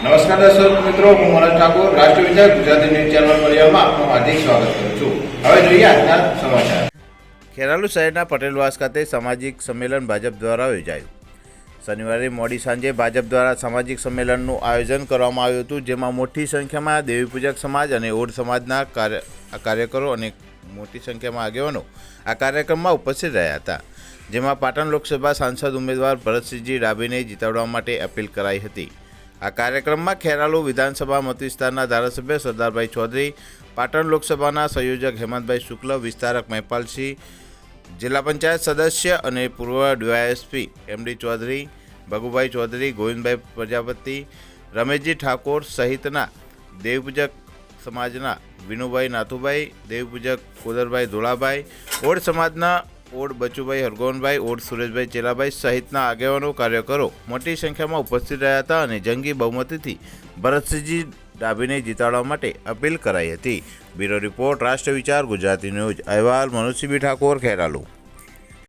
દર્શક મિત્રો, હું મનોજ ઠાકોર, રાષ્ટ્રીય વિચાર ગુજરાતી ન્યૂઝ ચેનલ પરિવારમાં આપનું હાર્દિક સ્વાગત કરું છું. હવે જોઈએ આજના સમાચાર. ખેરાલુ શહેરના પટેલવાસ ખાતે સામાજિક સંમેલન ભાજપ દ્વારા યોજાયું. શનિવારે મોડી સાંજે ભાજપ દ્વારા સામાજિક સંમેલનનું આયોજન કરવામાં આવ્યું હતું, જેમાં મોટી સંખ્યામાં દેવીપૂજક સમાજ અને ઓઢ સમાજના કાર્ય કાર્યકરો અને મોટી સંખ્યામાં આગેવાનો આ કાર્યક્રમમાં ઉપસ્થિત રહ્યા હતા, જેમાં પાટણ લોકસભા સાંસદ ઉમેદવાર ભરતસિંહજી ડાભીને જીતાડવા માટે અપીલ કરાઈ હતી. આ કાર્યક્રમમાં ખેરાલુ વિધાનસભા મતવિસ્તારના ધારાસભ્ય સરદારભાઈ ચૌધરી, પાટણ લોકસભાના સંયોજક હેમંતભાઈ શુક્લ, વિસ્તારક મહેપાલસિંહ, જિલ્લા પંચાયત સદસ્ય અને પૂર્વ ડીવાયએસપી એમડી ચૌધરી, ભગુભાઈ ચૌધરી, ગોવિંદભાઈ પ્રજાપતિ, રમેશજી ઠાકોર સહિતના દેવપૂજક સમાજના વિનુભાઈ નાથુભાઈ, દેવપૂજક કોદરભાઈ ધોળાભાઈ, ઓડ સમાજના ઓડ બચુભાઈ હરગોનભાઈ, ઓડ સુરેશભાઈ ચેલાભાઈ સહિતના આગેવાનો કાર્યકરો મોટી સંખ્યામાં ઉપસ્થિત રહ્યા હતા અને જંગી બહુમતીથી ભરતસિંહજી ડાભીને જીતાડવા માટે અપીલ કરાઈ હતી. બ્યુરો રિપોર્ટ રાષ્ટ્ર વિચાર ગુજરાતી ન્યૂઝ. અહેવાલ મનુષ્યબી ઠાકોર, ખેરાલુ.